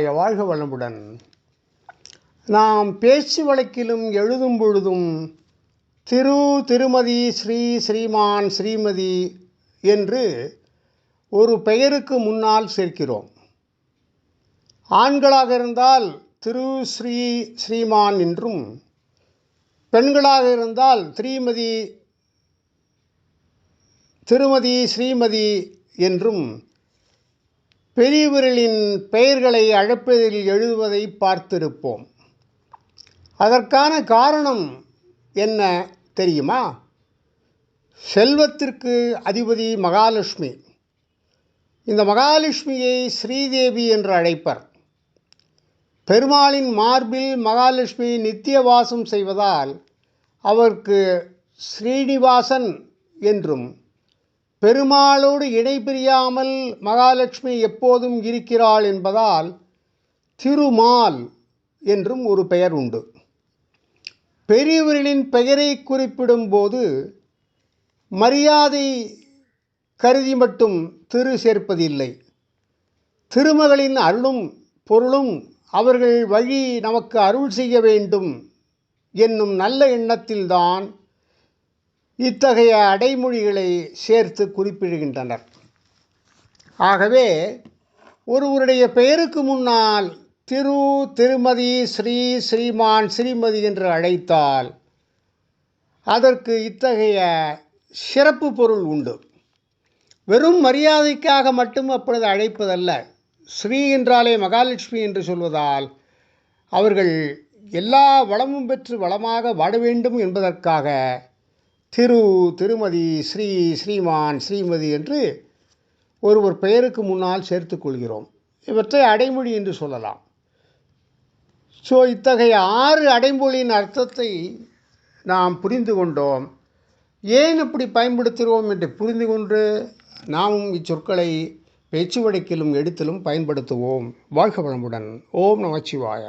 வாழ்க வளமுடன். நாம் பேச்சு வழக்கிலும் எழுதும் பொழுதும் திரு திருமதி ஸ்ரீ ஸ்ரீமான் ஸ்ரீமதி என்று ஒரு பெயருக்கு முன்னால் சேர்க்கிறோம். ஆண்களாக இருந்தால் திரு ஸ்ரீ ஸ்ரீமான் என்றும் பெண்களாக இருந்தால் ஸ்ரீமதி திருமதி ஸ்ரீமதி என்றும் பெரியவர்களின் பெயர்களை அழைப்பதில் எழுதுவதை பார்த்திருப்போம். அதற்கான காரணம் என்ன தெரியுமா? செல்வத்திற்கு அதிபதி மகாலட்சுமி. இந்த மகாலட்சுமியை ஸ்ரீதேவி என்று அழைப்பர். பெருமாளின் மார்பில் மகாலட்சுமி நித்திய வாசம் செய்வதால் அவருக்கு ஸ்ரீனிவாசன் என்றும் பெருமாளோடு இடைபிரியாமல் மகாலட்சுமி எப்போதும் இருக்கிறாள் என்பதால் திருமால் என்றும் ஒரு பெயர் உண்டு. பெரியவர்களின் பெயரை குறிப்பிடும்போது மரியாதை கருதி மட்டும் திரு சேர்ப்பதில்லை. திருமகளின் அருளும் பொருளும் அவர்கள் வழி நமக்கு அருள் செய்ய வேண்டும் என்னும் நல்ல எண்ணத்தில்தான் இத்தகைய அடைமொழிகளை சேர்த்து குறிப்பிடுகின்றனர். ஆகவே ஒருவருடைய பெயருக்கு முன்னால் திரு திருமதி ஸ்ரீ ஸ்ரீமான் ஸ்ரீமதி என்று அழைத்தால் அதற்கு இத்தகைய சிறப்பு பொருள் உண்டு. வெறும் மரியாதைக்காக மட்டும் அப்பொழுது அழைப்பதல்ல. ஸ்ரீ என்றாலே மகாலட்சுமி என்று சொல்வதால் அவர்கள் எல்லா வளமும் பெற்று வளமாக வாழ வேண்டும் என்பதற்காக திரு திருமதி ஸ்ரீ ஸ்ரீமான் ஸ்ரீமதி என்று ஒருவர் பெயருக்கு முன்னால் சேர்த்துக்கொள்கிறோம் இவற்றை அடைமொழி என்று சொல்லலாம். ஸோ இத்தகைய ஆறு அடைமொழியின் அர்த்தத்தை நாம் புரிந்து கொண்டோம். ஏன் இப்படி பயன்படுத்துகிறோம் என்று புரிந்து கொண்டு நாமும் இச்சொற்களை பேச்சு வழக்கிலும் எடுத்திலும் பயன்படுத்துவோம். வாழ்க வளமுடன். ஓம் நமச்சிவாய.